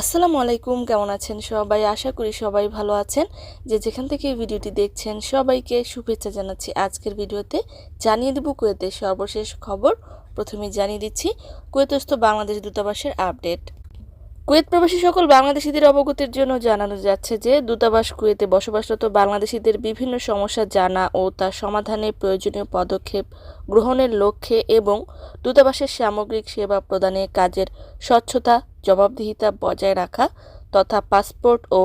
আসসালামু আলাইকুম, কেমন আছেন সবাই? আশা করি সবাই ভালো আছেন। যে যেখান থেকে ভিডিওটি দেখছেন, সবাইকে শুভেচ্ছা জানাচ্ছি। আজকের ভিডিওতে জানিয়ে দেব কুয়েতের সর্বশেষ খবর। প্রথমে জানিয়ে দিচ্ছি, কুয়েতস্থ বাংলাদেশ দূতাবাসের আপডেট। কুয়েত প্রবাসী সকল বাংলাদেশিদের অবগতির জন্য জানানো যাচ্ছে যে, দূতাবাস কুয়েতে বসবাসরত বাংলাদেশিদের বিভিন্ন সমস্যা জানা ও তার সমাধানে প্রয়োজনীয় পদক্ষেপ গ্রহণের লক্ষ্যে এবং দূতাবাসের সামগ্রিক সেবা প্রদানে কাজের স্বচ্ছতা, জবাবদিহিতা বজায় রাখা তথা পাসপোর্ট ও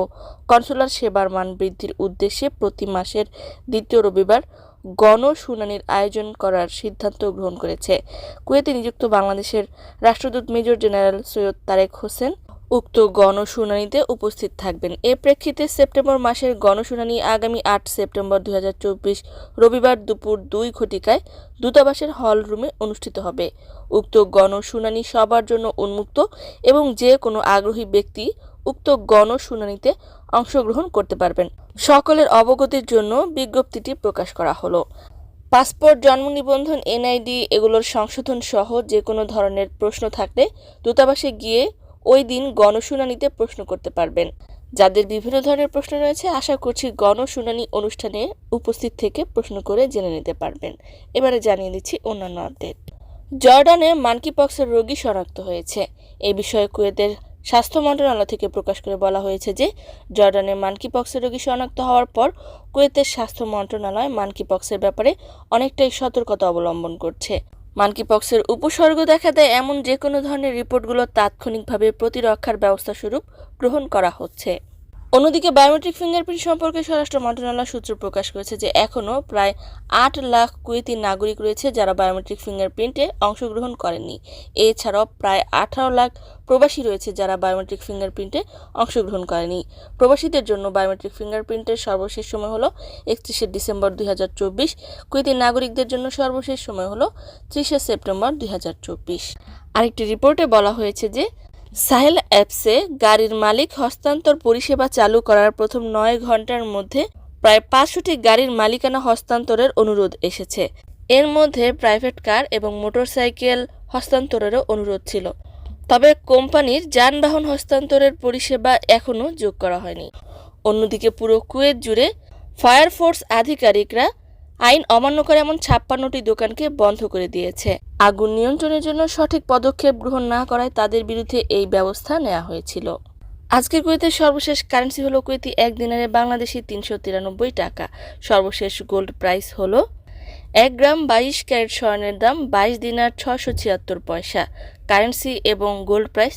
কনসুলার সেবার মান বৃদ্ধির উদ্দেশ্যে প্রতি মাসের দ্বিতীয় রবিবার গণশুনানির আয়োজন করার সিদ্ধান্ত গ্রহণ করেছে। কুয়েতে নিযুক্ত বাংলাদেশের রাষ্ট্রদূত মেজর জেনারেল সৈয়দ তারেক হোসেন উক্ত গণশুনানিতে উপস্থিত থাকবেন। এ প্রেক্ষিতে সেপ্টেম্বর মাসের গণশুনানি আগামী আট সেপ্টেম্বর দুই হাজার চব্বিশ রবিবার দুপুর দুই ঘটিকায় দূতাবাসের হল রুমে অনুষ্ঠিত হবে। উক্ত গণশুনানি সবার জন্য উন্মুক্ত এবং যে কোনো আগ্রহী ব্যক্তি উক্ত গণশুনানিতে অংশগ্রহণ করতে পারবেন। সকলের অবগতির জন্য বিজ্ঞপ্তিটি প্রকাশ করা হলো। পাসপোর্ট, জন্ম নিবন্ধন, এনআইডি এগুলোর সংশোধন সহ যে কোনো ধরনের প্রশ্ন থাকলে দূতাবাসে গিয়ে ওই দিন গণশুনানিতে প্রশ্ন করতে পারবেন। যাদের বিভিন্ন ধরনের প্রশ্ন রয়েছে, আশা করছি গণশুনানি অনুষ্ঠানে উপস্থিত থেকে প্রশ্ন করে জেনে নিতে পারবেন। এবারে জানিয়ে দিচ্ছি অন্যান্য আপডেট। জর্ডানে মানকিপক্সের রোগী শনাক্ত হয়েছে। এ বিষয়ে কুয়েতের স্বাস্থ্য মন্ত্রণালয় থেকে প্রকাশ করে বলা হয়েছে যে জর্ডানে মানকিপক্সের রোগী শনাক্ত হওয়ার পর কুয়েতের স্বাস্থ্য মন্ত্রণালয় মানকিপক্সের ব্যাপারে অনেকটাই সতর্কতা অবলম্বন করছে। মানকিপক্সের উপসর্গ দেখা দেয় এমন যে কোনো ধরনের রিপোর্টগুলো তাৎক্ষণিকভাবে প্রতিরক্ষার ব্যবস্থা স্বরূপ গ্রহণ করা হচ্ছে। অন্যদিকে বায়োমেট্রিক ফিঙ্গারপ্রিন্ট সম্পর্কে স্বরাষ্ট্র মন্ত্রণালয় সূত্র প্রকাশ করেছে যে এখনও প্রায় আট লাখ কুয়েতি নাগরিক রয়েছে যারা বায়োমেট্রিক ফিঙ্গারপ্রিন্টে অংশগ্রহণ করেননি। এছাড়াও প্রায় আঠারো লাখ প্রবাসী রয়েছে যারা বায়োমেট্রিক ফিঙ্গারপ্রিন্টে অংশগ্রহণ করেনি। প্রবাসীদের জন্য বায়োমেট্রিক ফিঙ্গারপ্রিন্টের সর্বশেষ সময় হলো একত্রিশে ডিসেম্বর দুই হাজার চব্বিশ। কুয়েতি নাগরিকদের জন্য সর্বশেষ সময় হলো ত্রিশে সেপ্টেম্বর দুই হাজার চব্বিশ। আরেকটি রিপোর্টে বলা হয়েছে যে সাহেল অ্যাপসে গাড়ির মালিক হস্তান্তর পরিষেবা চালু করার প্রথম নয় ঘণ্টার মধ্যে প্রায় পাঁচশোটি গাড়ির মালিকানা হস্তান্তরের অনুরোধ এসেছে। এর মধ্যে প্রাইভেট কার এবং মোটরসাইকেল হস্তান্তরেরও অনুরোধ ছিল। তবে কোম্পানির যানবাহন হস্তান্তরের পরিষেবা এখনও যোগ করা হয়নি। অন্যদিকে পুরো কুয়েত জুড়ে ফায়ার ফোর্স আধিকারিকরা আইন অমান্য করে এমন ছাপ্পান্নটি দোকানকে বন্ধ করে দিয়েছে। আগুন নিয়ন্ত্রণের জন্য সঠিক পদক্ষেপ গ্রহণ না করায় তাদের বিরুদ্ধে এই ব্যবস্থা নেওয়া হয়েছিল। আজকের কুয়েতের সর্বশেষ কারেন্সি হলো কুয়েতি এক দিনারে বাংলাদেশি তিনশো তিরানব্বই টাকা। সর্বশেষ গোল্ড প্রাইস হলো এক গ্রাম বাইশ ক্যারেট স্বর্ণের দাম বাইশ দিনার ছশো ছিয়াত্তর পয়সা। কারেন্সি এবং গোল্ড প্রাইস